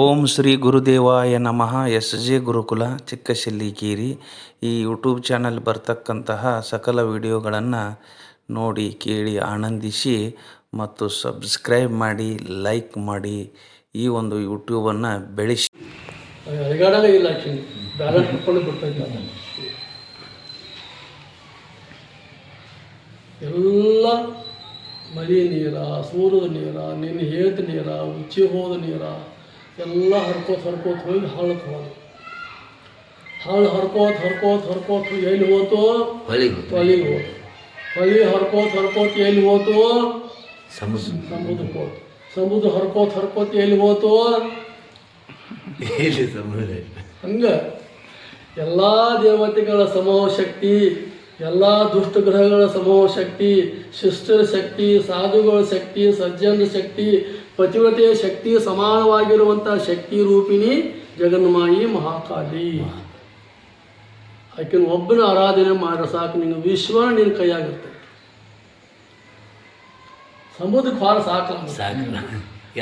ಓಂ ಶ್ರೀ ಗುರುದೇವಾಯ ನಮಃ. S J ಗುರುಕುಲ ಚಿಕ್ಕಶಿಲ್ಲಿಕೇರಿ ಈ YouTube channel ಬರ್ತಕ್ಕಂತಹ ಸಕಲ ವಿಡಿಯೋಗಳನ್ನು ನೋಡಿ ಕೇಳಿ ಆನಂದಿಸಿ ಮತ್ತು ಸಬ್ಸ್ಕ್ರೈಬ್ ಮಾಡಿ, ಲೈಕ್ ಮಾಡಿ ಈ ಒಂದು ಯೂಟ್ಯೂಬನ್ನು ಬೆಳೆಸಿ. ಎಲ್ಲ ಮಳೆ ನೀರ, ಸೂರ್ಯದ ನೀರ ನಿನ್ನ ಹೇಳ್ತ ನೀರ, ಉಚ್ಚಿ ಹೋದ ನೀರ ಎಲ್ಲ ಹರ್ಕೋತ ಹರ್ಕೋತ ಹೋಗಿ ಹಳ್ಳಕ್ಕೆ ಹೋದ ಹಳ್ಳ ಹರ್ಕೋತ ಹರ್ಕೋತ ಹರ್ಕೋತ ಎಲ್ಲಿ ಹೋತು? ಹೊಳಿಗೆ ಹೋತು. ಹೊಲಿ ಹರ್ಕೋತ ಹರ್ಕೋತ ಎಲ್ಲಿ ಹೋತು? ಸಮುದ್ರ. ಸಮುದ್ರಕ್ಕೆ ಹೋತು. ಸಮುದ್ರ ಹರ್ಕೋತ ಹರ್ಕೋತ ಎಲ್ಲಿ ಹೋತು? ಎಲ್ಲಿ ಸಮುದ್ರ ಹಂಗ ಎಲ್ಲ ದೇವತೆಗಳ ಸಮೂಹ ಶಕ್ತಿ ಎಲ್ಲ ದುಷ್ಟಗ್ರಹಗಳ ಸಮೂಹ ಶಕ್ತಿ ಶಿಷ್ಟರ ಶಕ್ತಿ ಸಾಧುಗಳ ಶಕ್ತಿ ಸಜ್ಜನರ ಶಕ್ತಿ ಪತಿವ್ರತೆಯ ಶಕ್ತಿ ಸಮಾನವಾಗಿರುವಂಥ ಶಕ್ತಿ ರೂಪಿಣಿ ಜಗನ್ಮಾಯಿ ಮಹಾಕಾಳಿ ಆಕಿನ ಒಬ್ಬನ ಆರಾಧನೆ ಮಾಡ್ರೆ ಸಾಕು ನಿನ್ನ ವಿಶ್ವ ನಿನ್ನ ಕೈಯಾಗಿರ್ತದೆ ಸಮುದ್ರಕ್ಕೆ ಹಾರ ಸಾಕಲ್ಲ ಸಾಕಲ್ಲ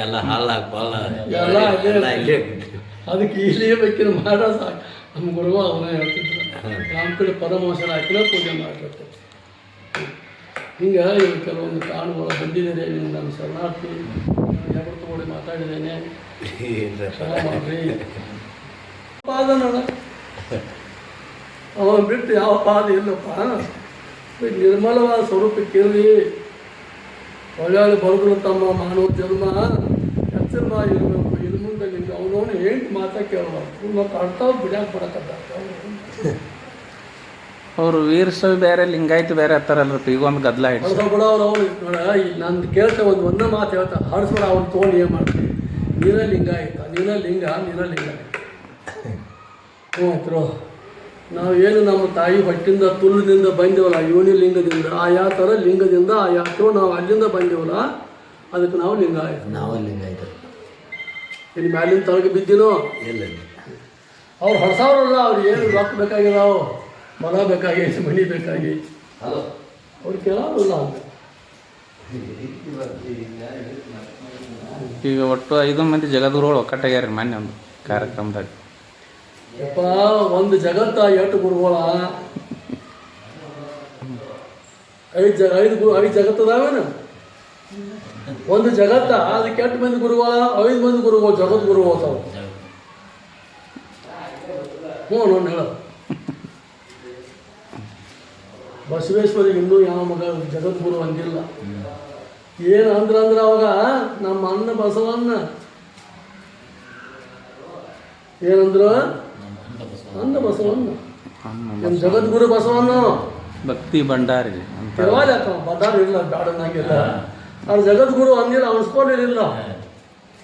ಎಲ್ಲ ಹಾಲ ಇಲ್ಲೇ ಅದಕ್ಕೆ ಇಲ್ಲಿ ಬೇಕಿನ ಮಾಡ ಸಾಕು. ನಮ್ಮ ಗುರುವ ಅವನೇ ಹೇಳ್ತಿದ್ರು. ನಮ್ಮ ಕಡೆ ಪರಮಹಂಸರ ಹಾಕಿನ ಪೂಜೆ ಮಾಡಿರುತ್ತೆ ಹಿಂಗೆ ಇವು ಕೆಲವೊಂದು ಕಾರಣಗಳು ಬಂದಿದ್ದಾರೆ ನಿಮ್ಗೆ ನಾನು ಶರಣಾರ್ಥಿ. ತಗೊಂಡು ಮಾತಾಡಿದ್ದೇನೆ. ಮಾಡ್ರಿ ಪಾದ ನೋಡ ಅವನು ಬಿಟ್ಟು ಯಾವ ಪಾದ ಇಲ್ಲಪ್ಪ. ನಿರ್ಮಲವಾದ ಸ್ವರೂಪಕ್ಕಿರಲಿ ಒಳ್ಳೆ ಬರುದ್ರು ತಮ್ಮ ಮಾನವ ಜನ್ಮ ಎಚ್ಚರವಾಗಿರಬೇಕು ಇರಬೇಕು. ಇನ್ನು ಮುಂದೆ ನಿಮ್ಗೆ ಅವನವನು ಹೆಂಗೆ ಮಾತಾ ಕೇಳಬಾರ್ದು. ಮತ್ತು ಅರ್ಥ ಬಿಡಕ್ಕೆ ಬರಕತ್ತ ಅವರು ವೀರಶೈವ ಬೇರೆ ಲಿಂಗಾಯತ ಬೇರೆ ಹತ್ತಾರಲ್ರಿ ಈಗ ಒಂದು ಗದ್ದಲ ಆಯ್ತು. ನಂದು ಕೇಳ್ತಾ ಒಂದು ಒಂದೇ ಮಾತು ಹೇಳ್ತಾ ಹಡ್ಸ್ಬಿಡ ಅವ್ನು ತೊಗೊಂಡು ಏನು ಮಾಡ್ತೀನಿ ನೀನ ಲಿಂಗ ಆಯ್ತಾ ನೀನ ಲಿಂಗ ನೀನ ಲಿಂಗ ಹ್ಞೂ ನಾವು ಏನು ನಮ್ಮ ತಾಯಿ ಹೊಟ್ಟಿಂದ ತುಲ್ಲದಿಂದ ಬಂದೇವಲ್ಲ ಯೋನಿ ಲಿಂಗದಿಂದ ಆಯಾ ಥರ ಲಿಂಗದಿಂದ ಆಯಾ ಥರ ನಾವು ಅಲ್ಲಿಂದ ಬಂದೇವಲ್ಲ ಅದಕ್ಕೆ ನಾವು ಲಿಂಗ ಆಯ್ತು ನಾವು ಲಿಂಗ ಆಯ್ತು ಇಲ್ಲಿ ಮ್ಯಾಲಿಂದ ತಳಗೆ ಬಿದ್ದೀನೋ? ಇಲ್ಲ ಅವ್ರು ಹೊಡ್ಸವ್ರಲ್ಲ ಅವ್ರು ಏನು ರೊಕ್ಕ ಬೇಕಾಗಿದಾವು? ಹೊಲ ಬೇಕಾಗಿತ್ತು ಮನಿ ಬೇಕಾಗಿ ಅವ್ರು ಕೇಳೋಲ್ಲ ಅಂತ. ಈಗ ಒಟ್ಟು ಐದು ಮಂದಿ ಜಗದ್ಗುರುಗಳು ಒಕ್ಕಟ್ಟಾಗ್ಯಾರ ಮೊನ್ನೆ ಒಂದು ಕಾರ್ಯಕ್ರಮದಾಗ ಯಪ್ಪ ಒಂದು ಜಗತ್ತ ಎಂಟು ಗುರುಗಳ? ಐದು ಜಗ ಐದು ಗುರು ಐದು ಜಗತ್ತದಾವೇನು ಒಂದು ಜಗತ್ತ ಅದಕ್ಕೆ ಎಂಟು ಮಂದಿ ಗುರುಗಳ? ಐದು ಮಂದಿ ಗುರುಗಳು ಜಗದ್ಗುರು ಹೋಗ್ತಾವ ಹ್ಞೂ ನೋಡಿ ಹೇಳ ಬಸವೇಶ್ವರಿಗೆ ಇನ್ನೂ ಯಾವ ಮಗ ಜಗದ್ಗುರು ಅಂದಿಲ್ಲ. ಏನು ಅಂದ್ರೆ ಅಂದ್ರೆ ಅವಾಗ ನಮ್ಮ ಅಣ್ಣ ಬಸವಣ್ಣ. ಏನಂದ್ರ? ಅನ್ನ ಬಸವಣ್ಣ. ನಮ್ಮ ಜಗದ್ಗುರು ಬಸವಣ್ಣ? ಭಕ್ತಿ ಭಂಡಾರಿ ಬದಾರ ಇಲ್ಲ ಬ್ಯಾಡನಾಗಿಲ್ಲ ಅವ್ರ ಜಗದ್ಗುರು ಅಂದಿಲ್ಲ ಅನ್ಸ್ಕೊಂಡಿರಲಿಲ್ಲ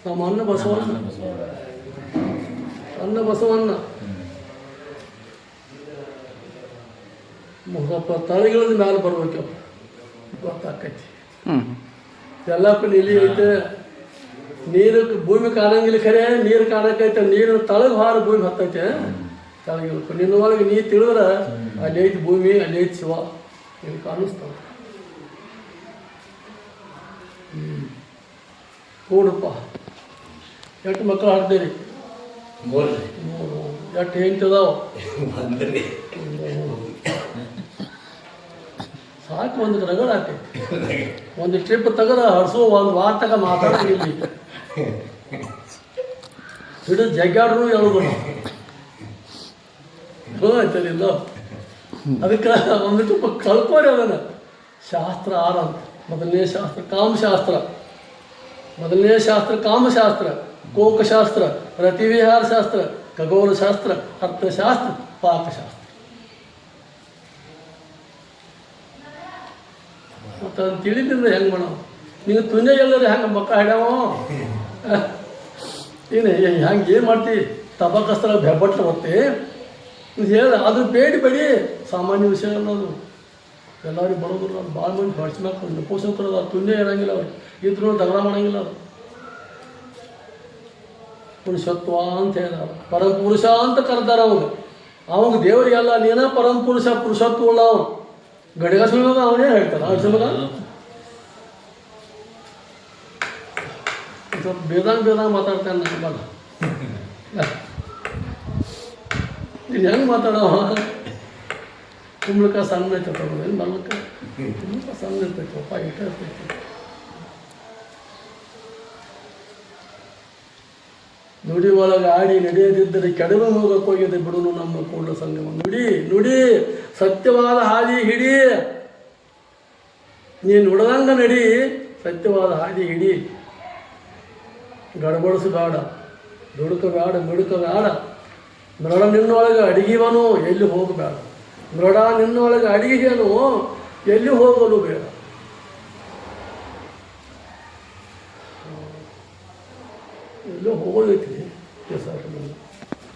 ನಮ್ಮ ಅಣ್ಣ ಬಸವಣ್ಣ. ಅನ್ನ ಬಸವಣ್ಣ. ಸ್ವಲ್ಪ ತಳಗಿಳಿದ ಮೇಲೆ ಬರ್ಬೇಕಪ್ಪ ಗೊತ್ತಾಕೈತಿ ಎಲ್ಲ ಎಲ್ಲಕ್ಕೂ ನಿಲಿ ಐತೆ ನೀರು ಭೂಮಿ ಕಾಣಂಗಿಲ್ಲ ಖರೆ ನೀರು ಕಾಣಕೈತೆ ನೀರು ತಳಗ ಹಾರ ಭೂಮಿ ಹತ್ತೈತೆ. ತಳಗಿಲ್ಲ. ನಿನ್ನ ಒಳಗೆ ನೀ ತಿಳಿದ್ರೆ ಅಲ್ಲಿ ಐತಿ ಭೂಮಿ ಅಲ್ಲಿ ಐತಿ ಶಿವ. ನಿನಗೆ ಕಾಣಿಸ್ತಾವ. ಕೂಡಪ್ಪ ಎಷ್ಟು ಮಕ್ಕಳು ಆಡ್ತೀರಿ ಮೂರು. ಎಷ್ಟು ಹೆಂಗ್ತದಾವ ಸಾಕು ಒಂದು ರಗಡ ಒಂದು ಟ್ರಿಪ್ ತೆಗೆದ ಹರ್ಸೋ, ಒಂದು ವಾರ ತಗ ಮಾತಾಡಿ ಹಿಡಿದು ಜಗ್ಗಾಡ್ರು ಆಯ್ತದಿಲ್ಲ ಅದಕ್ಕೆ ಒಂದು ಸ್ವಲ್ಪ ಕಳ್ಕೋರಿ ಅದನ್ನು. ಶಾಸ್ತ್ರ ಆರ ಮೊದಲನೇ ಶಾಸ್ತ್ರ ಕಾಮಶಾಸ್ತ್ರ. ಮೊದಲನೇ ಶಾಸ್ತ್ರ ಕಾಮಶಾಸ್ತ್ರ. ಕೋಕಶಾಸ್ತ್ರ ರತಿವಿಹಾರ ಶಾಸ್ತ್ರ ಖಗೋಲಶಾಸ್ತ್ರ ಅರ್ಥಶಾಸ್ತ್ರ, ಪಾಕಶಾಸ್ತ್ರ. ಅದನ್ನು ತಿಳಿದಿಂದ ಹೆಂಗೆ ಮಾಡೋ ನೀನು ತುನೇ ಎಲ್ಲರೂ ಹೆಂಗೆ ಮಕ್ಕ ಹಿಡ್ಯಾವ? ಏನು ಹೆಂಗೆ ಏನು ಮಾಡ್ತಿ? ತಬಕಸ್ತ್ರ ಬೆಬ್ಬಟ್ಟ ಹೊತ್ತಿ ಹೇಳ ಅದು ಬೇಡಿ ಬೇಡಿ. ಸಾಮಾನ್ಯ ವಿಷಯ ಅನ್ನೋದು. ಎಲ್ಲರಿಗೂ ಬರೋದಿಲ್ಲ ಅದು ಭಾಳ ಮಂದಿ ಹೊಡ್ಸ್ಬೇಕು ಕೊಡೋದು ಅದು ತುನ್ಯ ಇರಂಗಿಲ್ಲ ಅವ್ರು. ಇದ್ರು ದಗಲ ಮಾಡಂಗಿಲ್ಲ ಅವ್ರು. ಪುರುಷತ್ವ ಅಂತ ಹೇಳಿದಾರ ಪರಮ ಪುರುಷ ಅಂತ ಕರೆದಾರ ಅವಾಗ ಅವಾಗ ದೇವರಿಗೆಲ್ಲ ನೀನ ಪರಮ ಪುರುಷ ಪುರುಷತ್ವ ಅವನು ಗಡಿಗ ಸುಳ್ಳು ಅವನೇ ಹೇಳ್ತಾರ ಅರ್ಜುನ ಸ್ವಲ್ಪ ಬೇದಂಗ್ ಬೇದಾಗ ಮಾತಾಡ್ತಾನೆ ನಮ್ಮಲ್ಲ ಇದು ಹೆಂಗೆ ಮಾತಾಡೋ? ಕುಂಬಳಕ ಸಣ್ಣ ಐತಪ್ಪ ಏನು ಮಲ್ಲಕ ಕುಂಬಳಕ ಸಣ್ಣ ಇರ್ತೈತಪ್ಪ ಇಟ್ಟ ಇರ್ತೈತಿ. ನುಡಿ ಒಳಗೆ ಆಡಿ ನಡೆಯದಿದ್ದರೆ ಕೆಡವೆ ಹೋಗಕ್ಕೆ ಹೋಗಿದೆ ಬಿಡುನು ನಮ್ಮ ಕೂಡಲ ಸಂಗಮ. ನುಡಿ ನುಡಿ. ಸತ್ಯವಾದ ಹಾದಿ ಹಿಡಿ. ನೀನು ಉಡದಂಗ ನಡಿ, ಸತ್ಯವಾದ ಹಾದಿ ಹಿಡಿ. ಗಡಬಡಿಸಬೇಡ ದುಡುಕಬೇಡ ಮಿಡುಕಬೇಡ ಮೃಡ ನಿನ್ನೊಳಗೆ ಅಡಿಗೆವನು, ಎಲ್ಲಿ ಹೋಗಬೇಡ. ಮೃಡ ನಿನ್ನೊಳಗೆ ಅಡಿಗೆಯನು ಎಲ್ಲಿ ಹೋಗಲು ಬೇಡ. ಎಲ್ಲೋ ಹೋಗೋದೈತಿ ಸರ್ ಗಾಡಿ ಹಂಗೆ ಬಂದಿತ್ತು ಕೇಳ್ತಾ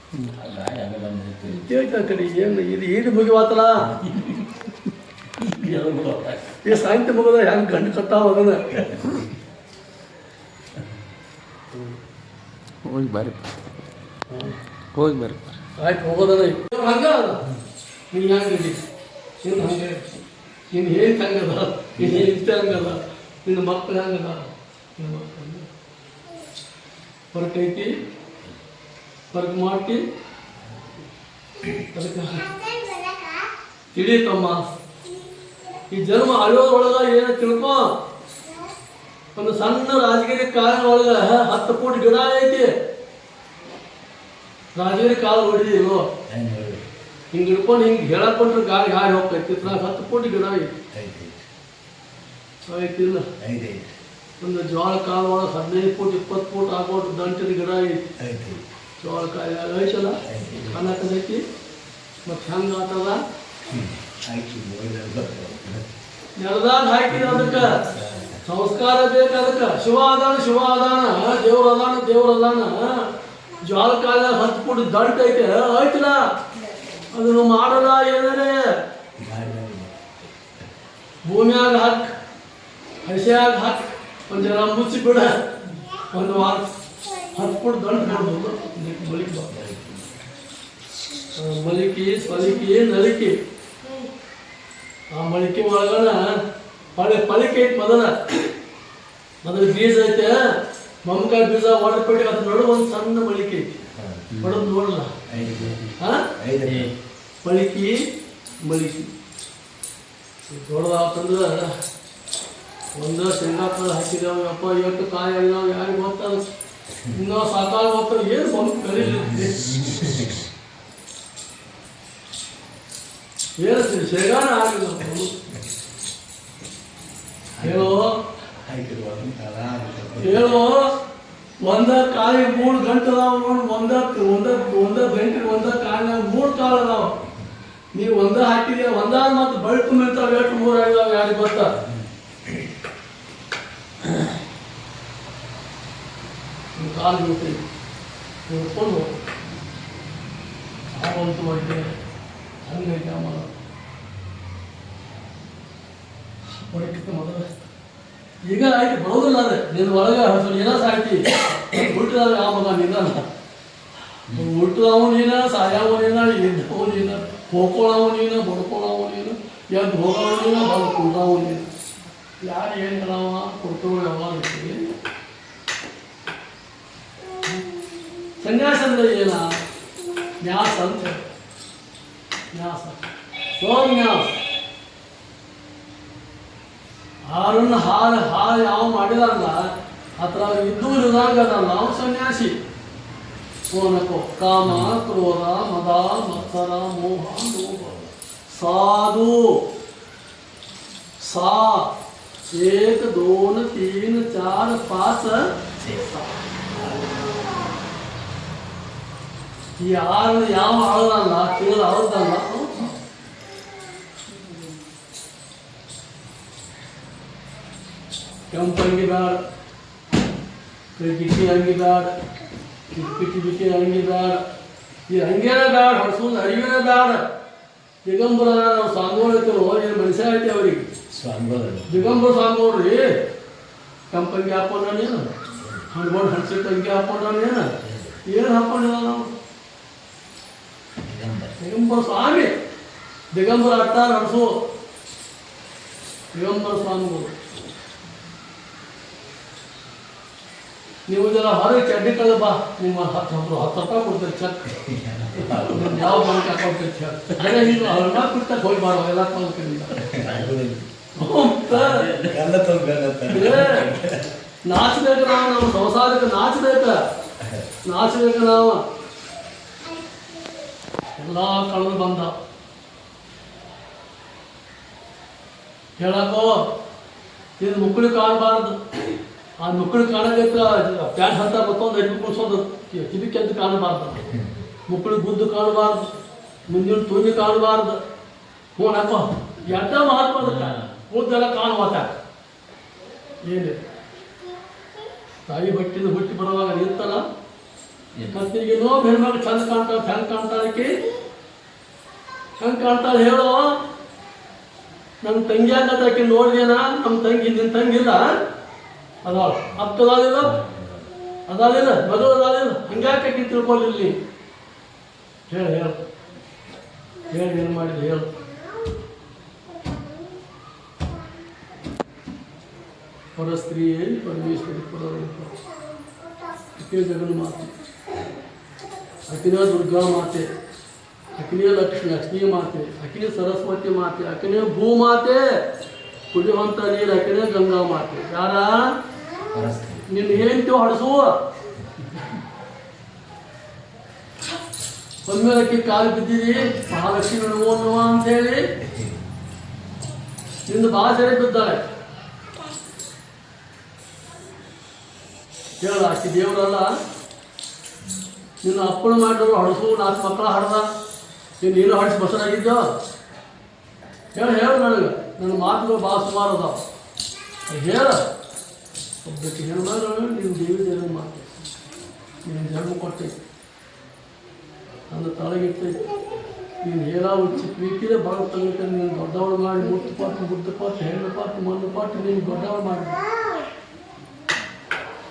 ಕಡೆ ಏನು ಇದು ಏನು ಮುಗಿವಾತಲ್ಲ? ಈ ಸಾಹಿತ್ಯ ಮುಗಿದ ಹೆಂಗೆ ಗಂಡು ಕಟ್ಟಾವ ಅದನ್ನ? ಹೋಗಿ ಬರ್ರಿ. ಹೋಗಿ ಬರ್ರಿ. ಆಯ್ತು ಹೋಗೋದದ ಹಂಗ ನೀನು ಹಂಗೆ ನೀನು ಹಂಗೆ. ನೀನು ಏನು ಹಂಗದ ನೀನು ಇಂತ ಹಂಗದ ನಿನ್ನ ಮಕ್ಕಳು ಹೆಂಗದ ನಿನ್ನ ಮಕ್ಕಳು ಹೊರಟೈತಿ. ಹೊರಗೆ ಮಾಡಿ ತಿಳಿತಮ್ಮ ಈ ಜನ್ಮ ಅಳಿಯೋದ್ರೊಳಗ ಏನು ತಿಳ್ಕೊ? ಒಂದು ಸಣ್ಣ ರಾಜಗಿರಿ ಕಾಲ ಒಳಗ ಹತ್ತು ಫೂಟ್ ಗಿಡ ಐತಿ. ರಾಜಗಿರಿ ಕಾಲ ಹೊಡಿದಿಲ್ವೋ ಹೆಂಗೆ ಹಿಡ್ಕೊಂಡು ಹಿಂಗೆ ಹೇಳಕೊಂಡ್ರೆ ಗಾಳಿ ಗಾಳಿ ಹೋಗ್ತೈತಿ. ಇದ್ರಾಗ ಹತ್ತು ಫೂಟ್ ಗಿಡ ಐತಿ. ಐತಿ ಐತಿಲ್ಲ ಐತಿ ಒಂದು ಜೋಳ ಕಾಲ ಒಳಗೆ ಹದಿನೈದು ಫೂಟ್ ಇಪ್ಪತ್ತು ಫೂಟ್ ಆಗೋದು ದಂಟಿನ ಗಿಡ ಐತಿ. ಐತಿ ಜೋಳ ಕಾಯಿ ಐತಲ್ಲ ಐತಿ ಕನ್ನಕದೈತಿ ಮತ್ತು ಹೆಂಗೆ ಆತದ ನೆಲದಾಗ ಹಾಕಿದ ಅದಕ್ಕೆ ಸಂಸ್ಕಾರ ಬೇಕು ಅದಕ್ಕೆ ಶಿವ ಅದಾನ ಶಿವ ಅದಾನ ದೇವ್ರ ಅದಾನ ದೇವ್ರ ಅದಾನ ಜ್ವಾಲ ಕಾಲ ಹತ್ತು ಪುಟ್ ದಂಟ ಐತೆ. ಐತಿಲ್ಲ ಅದನ್ನು ಮಾಡಲ್ಲ ಏನಾರೆ ಭೂಮಿಯಾಗ ಹಾಕ್, ಹಸಿಯಾಗ ಹಾಕ್, ಒಂದು ಜನ ಮುಚ್ಚಿ ಬಿಡ ಒಂದು ವಾರ ಹತ್ತು ದಂಡ ದಂಟ ಮಾಡ್ಬೋದು ಬಳಿಕ ಮಲಿಕಿ ಸ್ವಲಿಕಿ ನಲಿಕಿ. ಆ ಮಳಿಕೆ ಒಳಗಣ ಪಳೆ ಪಳಿಕೆ ಐತಿ ಮೊದಲ ಮೊದಲ ಬೀಜ ಐತೆ. ಮಮಕಾಯಿ ಬೀಜ ಹೊಡೆದ್ಬಿಟ್ಟು ಅದ್ರ ನಡುವೆ ಒಂದು ಸಣ್ಣ ಮಳಿಕೆ ಐತಿ. ಹೊಡೆದು ನೋಡಲ್ಲ ಮಳಿಕಿ ಮಳಿಕಿ ದೊಡ್ಡದಾತಂದ್ರೆ ಒಂದು ಶೇಂಗಾ ಕಾಳು ಇವತ್ತು ಕಾಯಿ ಎಲ್ಲ ಯಾರಿಗೆ ಗೊತ್ತದ ಇನ್ನೂ ಸಾಕಾಗ ಗೊತ್ತದ ಏನು ಸ್ವಂತ ಕರೀಲಿ ಹೇಳ್ತೀನಿ ಶೇಗಾನ ಆಗಿಲ್ಲ ಹೇಳೋ, ಹೇಳು, ಒಂದ ಕಾಯಿ ಮೂರು ಗಂಟೆ ಅದಾವ ನೋಡಿ, ಒಂದ ಒಂದ ಒಂದ ಗಂಟೆ ಒಂದ ಕಾಲಿನ ಮೂರು ಕಾಲ ಅದಾವ. ನೀವು ಒಂದ ಹಾಕಿದ್ಯಾ? ಒಂದ ಮತ್ತೆ ಬಳ್ಕು ನಿಂತಾವ ಎಷ್ಟು ಮೂರು ಆಗಿದಾವ, ಯಾರಿಗೆ ಗೊತ್ತ? ಕಾಲು ಬೀಳ್ತೀವಿ ನೋಡ್ಕೊಂಡು ಸಾವಂತು ಒಳ್ಳೆ ಹಂಗೈತೆ ಅಮ್ಮ. ಹೊರಟಿತ್ತು ಮೊದಲ. ಈಗ ಆಯ್ತು, ಬರೋದಿಲ್ಲ ಅದೇ. ನಿನ್ನ ಒಳಗೆ ಹಸು ಏನೋ ಸಾಯ್ತಿ. ಹುಟ್ಟಿದ್ರೆ ಆ ಮಗ ನಿನ್ನ ಹುಟ್ಟಿದವ ನೀನ ಸಾಯವ ನೀನ ಇದ್ದವ ನೀನ ಹೋಗ್ಕೊಳ್ಳವ ನೀನ ಬಡ್ಕೊಳ್ಳವ ನೀನು, ಎದ್ದು ಹೋಗವ ನೀನ, ಬಂದು ಕುಂದವ ನೀನು. ಯಾರು ಏನು ಕೊಡ್ತೇವೆ ಯಾವಾಗ సన్యాసం చేయాల న్యాసం న్యాసం సోన్యాస్ ಆರನ್ನು ಹಾಲು ಹಾಲು ಯಾವ ಮಾಡಿದಾರಲ್ಲ ಹತ್ರ ಇದ್ದು ಇರುದಾಗದ ನಾವು ಸನ್ಯಾಸಿ ಕೋನಕೋ ಕಾಮ ಕ್ರೋಧ ಮದ ಮತ್ಸರ ಮೋಹ ಲೋಭ ಸಾಧು ಸಾ ಏಕ ದೋನ ತೀನ್ ಚಾರ್ ಪಾಂಚ ಈ ಯಾವ ಆಳದಲ್ಲ ನಾಲ್ಕು ಅವ್ರದ್ದಲ್ಲ ಕೆಂಪಂಗಿ ಬೇಡ ಗಿಟ್ಟಿ ಅಂಗಿ ಬೇಡ ಕಿಟ್ಟಿ ಬಿಟ್ಟಿ ಅಂಗಿ ಬ್ಯಾಡ. ಈ ಅಂಗೇನ ಬೇಡ ಹೊಡ್ಸೋದು ಅರಿವಿನ ಬೇಡ ದಿಗಂಬರ ನಾವು ಸಾಂಗೋಳಿತರು ಏನು ಮನುಷ್ಯ ಐತೆ ಅವ್ರಿಗೆ. ಸ್ವಾಮಿಗಳು ದಿಗಂಬರ ಸ್ವಾಮಿ ಕಂಪಂಗಿ ಹಾಕೊಂಡೇನು ಹಣ್ಕೊಂಡು ಹಣ್ಸಿಟ್ಟು ಅಂಗಿ ಹಾಕೊಂಡೇನು ಏನು ಹಾಕೊಂಡಿಲ್ಲ ನಾವು? ದಿಗಂಬರ ಸ್ವಾಮಿ. ದಿಗಂಬರ ಅಟ್ಟ ನಡೆಸು. ದಿಗಂಬರ ಸ್ವಾಮಿಗಳು ನೀವು ಇದೆಲ್ಲ ಹೊರಗೆ ಚಡ್ಡಿ ಕಳೆದ ಬಾ. ನಿಮ್ಮ ಹತ್ತು ಹತ್ತು ಹತ್ತು ರೂಪಾಯಿ ಕೊಡ್ತಾರೆ ಚೆಕ್ ಯಾವ ಬ್ಯಾಂಕ್ ಅಕೌಂಟ್ ಅದೇ ಹಿಂಗೆ ಹೋಗ್ಬಾರ್ದು ಎಲ್ಲ ನಾಚಬೇಕು ನಾವು ನಮ್ಮ ಸಂಸಾರಕ್ಕೆ ನಾಚಬೇಕು ನಾಚಬೇಕು ನಾವು. ಎಲ್ಲ ಕಳೆದು ಬಂದ. ಹೇಳಕ್ಕೋ ಇದು ಮುಕ್ಕಳಿ ಕಾಣಬಾರ್ದು. ಆ ಮುಕ್ಕಳಿ ಕಾಣಬೇಕು ಪ್ಯಾಂಟ್ ಹತ್ತ ಮತ್ತೊಂದು ಹೆಣ್ಣು ಕುಡಿಸೋದು ಅಂತ ಕಾಣಬಾರ್ದು. ಮುಕ್ಕಳು ಗುದ್ದು ಕಾಣಬಾರ್ದು. ಮುಂದಿನ ತುನಿ ಕಾಣಬಾರ್ದು. ಹ್ಞೂ ಅಪ್ಪ ಎಡ್ಡ ಮಹತ್ವದ ಕೂದಲೆಲ್ಲ ಕಾಣುವತ್ತ ಏನಿದೆ ತಾಯಿ ಬಟ್ಟಿನ ಹುಟ್ಟಿ ಬರುವಾಗ ನಿಂತಲ್ಲ? ಕತ್ತಿಗೆ ನೋ ಹೆಣ್ಮಕ್ಳು ಚಂದ ಕಾಣ್ತಾಳೆ ಚಂದ ಕಾಣ್ತಾ ಆಕಿ ಹೆಂಗೆ ಕಾಣ್ತಾಳೆ ಹೇಳು. ನನ್ನ ತಂಗಿ ಆಕಿ ನೋಡಿದೇನ? ನಮ್ಮ ತಂಗಿ ನಿನ್ನ ತಂಗಿಲ್ಲ ಅದಾಳ. ಅಕ್ಕದಾಳಿಲ್ಲ ಅದಾಲಿಲ್ಲ ಮದುವೆ ಅದಾಲಿಲ್ಲ ಹಂಗ್ಯಾಕೆ ತಿಳ್ಕೊಳ್ಳಿಲ್ಲ ಹೇಳು ಹೇಳು. ಹೇಳಿ, ಏನು ಮಾಡಿಲ್ಲ ಹೇಳು. ಪರಸ್ತ್ರೀಯೇ ಪರಮೇಶ್ವರಿ ಪರರೂಪ ಜಗನ್ಮಾತೆ ಅತಿನ ದುರ್ಗಾ ಮಾತೆ. ಅಕಿನೇ ಲಕ್ಷ್ಮಿ ಲಕ್ಷ್ಮೀ ಮಾತೆ ಅಕಿನೇ ಸರಸ್ವತಿ ಮಾತೆ ಅಕಿನೇ ಭೂಮಾತೆ ಕುಡಿಯುವಂಥ ನೀರು ಅಕಿನೇ ಗಂಗಾ ಮಾತೆ. ಯಾರ? ನಿನ್ನ ಏನಂತೀವ ಹೊಡೆಸುವ ಒಮ್ಮೆ ಅಕ್ಕಿ ಕಾಲು ಬಿದ್ದಿದಿ ಮಹಾಲಕ್ಷ್ಮಿ ನೋಡುವ ನೋಡುವ ಅಂತ ಹೇಳಿ ನಿಂದು ಭಾಳ ಸರಿ ಬಿದ್ದಾಳೆ. ಹೇಳ ಅಕ್ಕಿ ದೇವರಲ್ಲ. ನಿನ್ನ ಅಪ್ಪನ ಮಾಡಿದ್ರು ಹಡಸು ನಾಲ್ಕು ಮಕ್ಕಳ ಹಡ್ದ. ನೀನು ನೀನು ಹೊಡಿಸಿ ಬಸರಾಗಿದ್ದೋ ಹೇಳು ಹೇಳು ನನಗೆ. ನನ್ನ ಮಾತುಗಳು ಭಾಳ ಸುಮಾರು ಅದಾವೆ. ಹೇಳ. ಒಬ್ಬಕ್ಕೆ ಹೆಣ್ಮಗಳು ನೀನು ದೇವಿ ಜನ್ಮ ಮಾತು? ನೀನು ಜನ್ಮ ಕೊಟ್ಟೈತಿ ನನ್ನ ತಳಗಿರ್ತೈತಿ ನೀನು ಹೇಳ ಉಚ್ಚಿ ಪ್ರೀತಿಲೇ ಭಾಳ ತಗೋತೇನೆ ನೀನು ದೊಡ್ಡವಳು ಮಾಡಿ ಮುತ್ತು ಪಾತ್ರ ಮುದ್ದು ಪಾಟು ಹೆಣ್ಣು ಪಾಟು ಮಣ್ಣು ಪಾಟು ನೀನು ದೊಡ್ಡವಳು ಮಾಡಿ.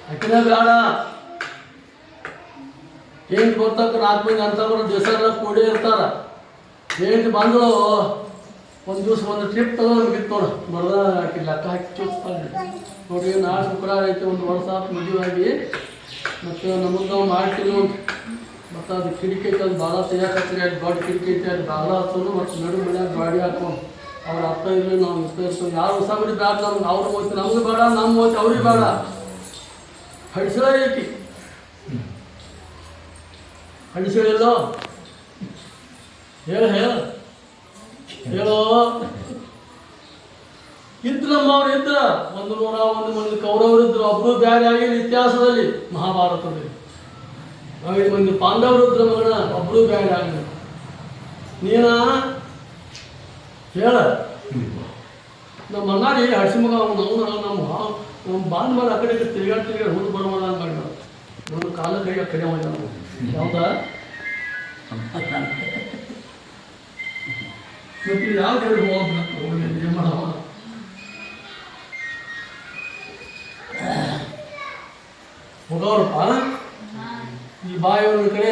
ಅಕ್ಕಿನ ಬೇಡ. ಏನು ಗೊತ್ತಕ್ಕ ನಾಲ್ಕು ಮಂದಿ ಅಂತವ್ರು ದೇಶಲ್ಲ ಕೂಡಿ ಇರ್ತಾರ. ಏನು ಬಂದಳು ಒಂದು ದಿವಸ ಒಂದು ಟ್ರಿಪ್ ತಗೊಂಡು ಬಿತ್ತೋಣ ಬಡ್ದ ಆಕಿ ಲೆಕ್ಕ ಹಾಕಿ ಚೂಸ್ತಾಳೆ ನೋಡಿ ನಾಳೆ ಶುಕ್ರವಾರ ಐತೆ, ಒಂದು ವರ್ಷ ಆತು ಮದುವೆ ಆಗಿ ಮತ್ತು ನಮಗೆ ಮಾಡ್ತೀವಿ ಅಂತ. ಮತ್ತು ಅದು ಕಿಟಕಿ ಐತೆ, ಅದು ಭಾಳ ತೆಗಿಯಾಕತ್ತೀರಿ, ಅದು ದೊಡ್ಡ ಕಿಟಕಿ ಐತೆ, ಅದು ಭಾಳ ಹತ್ತೋದು ಮತ್ತು ನಡು ಮನ್ಯಾಗ ಬಾಡಿ ಹಾಕೊಂಡು ಅವ್ರ ಅಪ್ಪ ಇರಲಿ, ನಾವು ಇಷ್ಟ ಯಾರು ಹೊಸ ಬಿಡಿ ಬೇಡ ನಮ್ಗೆ ಅವ್ರಿಗೆ ಹೋಯ್ತು ನಮ್ಗೆ ಬೇಡ ನಮ್ಮ ಹೋಯ್ತು ಅವ್ರಿಗೆ ಬೇಡ. ಹಡಿಸಲೇ ಐತಿ. ಹಡಿಸಲಿಲ್ಲ ಹೇಳ ಹೇಳ. ಹೇಳೋ. ಇದ್ರ ನಮ್ಮವ್ರು ಇದ್ರ ಒಂದು ನೂರ, ಒಂದು ಮಂದಿ ಕೌರವರು ಇದ್ರು. ಒಬ್ರು ಬೇರೆ ಆಗಿಲ್ಲ ಇತಿಹಾಸದಲ್ಲಿ. ಮಹಾಭಾರತದಲ್ಲಿ. ಐದು ಮಂದಿ ಪಾಂಡವರು ಇದ್ರ ಮಗನ, ಒಬ್ರು ಬೇರೆ ಆಗಿಲ್ಲ. ನೀನ? ಹೇಳ. ನಮ್ಮ ಅಣ್ಣಾರಿ ಹಡ್ಸಿ ಮಗ ಅವ್ನು ಅವನು ನಮ್ಮ ನಮ್ಮ ಬಾಂಧವರು ಆ ಕಡೆ ತಿರ್ಗಾಡ್ ತಿರ್ಗಾಡ್ ಹುಟ್ಟು ಬರೋಣ ಅಂತ ನನ್ನ ಕಾಲ ಕೈ ಕಡೆ ಹೋದ ಹೌದಾ? ಮತ್ತೆ ಯಾವ ಹೇಳಿ ಹೋಗ್ಬೇಕು? ಮಾಡವ ಹೋಗೋರಪ್ಪ? ಈ ಬಾಯಿ ಒಂದು ಕಡೆ